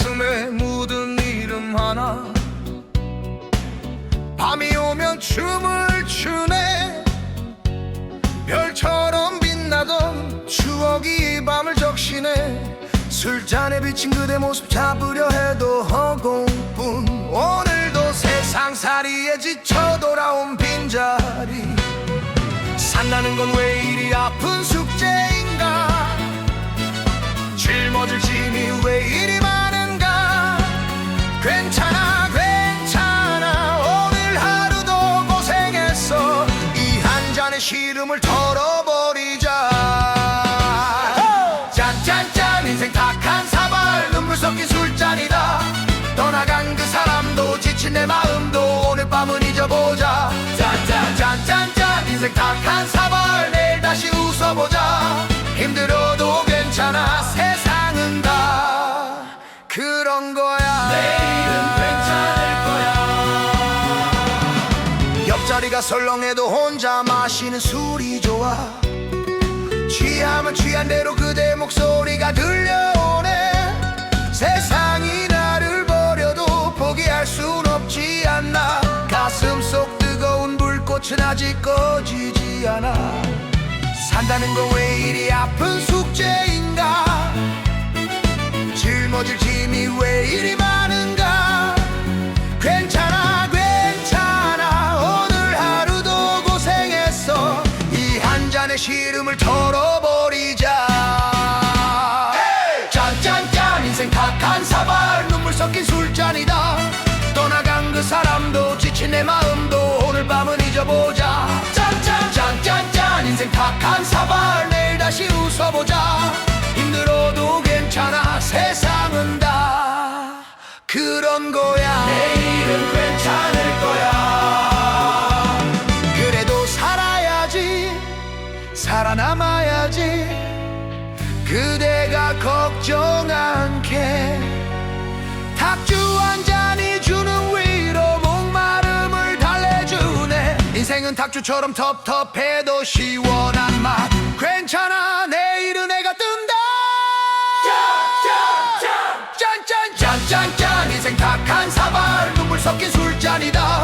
가슴에 묻은 이름 하나. 밤이 오면 춤을 추네. 별처럼 빛나던 추억이 이 밤을 적시네. 술잔에 비친 그대 모습 잡으려 해도 허공뿐. 오늘도 세상살이에 지쳐 돌아온 빈자리. 산다는 건왜 시름을 털어버리자. 짠짠짠 인생 탁한 사발. 눈물 섞인 술잔이다. 떠나간 그 사람도 지친 내 마음도 오늘 밤은 잊어보자. 짠짠짠짠짠 인생 탁한 사발. 내일 다시 웃어보자. 힘들어도 괜찮아 세상은 다 그런 거야 설렁해도 혼자 마시는 술이 좋아. 취하면 취한 대로 그대 목소리가 들려오네. 세상이 나를 버려도 포기할 순 없지 않나. 가슴 속 뜨거운 불꽃은 아직 꺼지지 않아. 산다는 건 왜 이리 아픈 숙제인 술잔이다. 떠나간 그 사람도 지친 내 마음도 오늘 밤은 잊어보자. 짠짠짠짠짠 인생 탁한 사발 내일 다시 웃어보자. 힘들어도 괜찮아 세상은 다 그런 거야. 내일은 괜찮을 거야. 그래도 살아야지 살아남아야지. 그대가 걱정 인생은 탁주처럼 텁텁해도 시원한 맛. 괜찮아 내일은 해가 뜬다. 짠짠 짠짠짠. 인생 탁한 사발 눈물 섞인 술잔이다.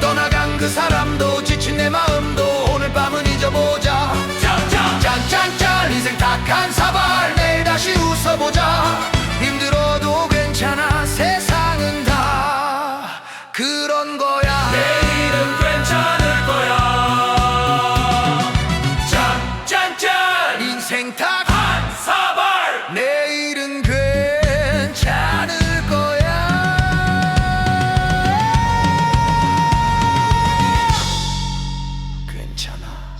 떠나간 그 사람도 지친 내 마음도 오늘 밤은 잊어보자. 짠짠짠. 인생 탁한 사발 내일 다시 웃어보자. 힘들어도 괜찮아 세상은 다. 그런 거야 괜찮아.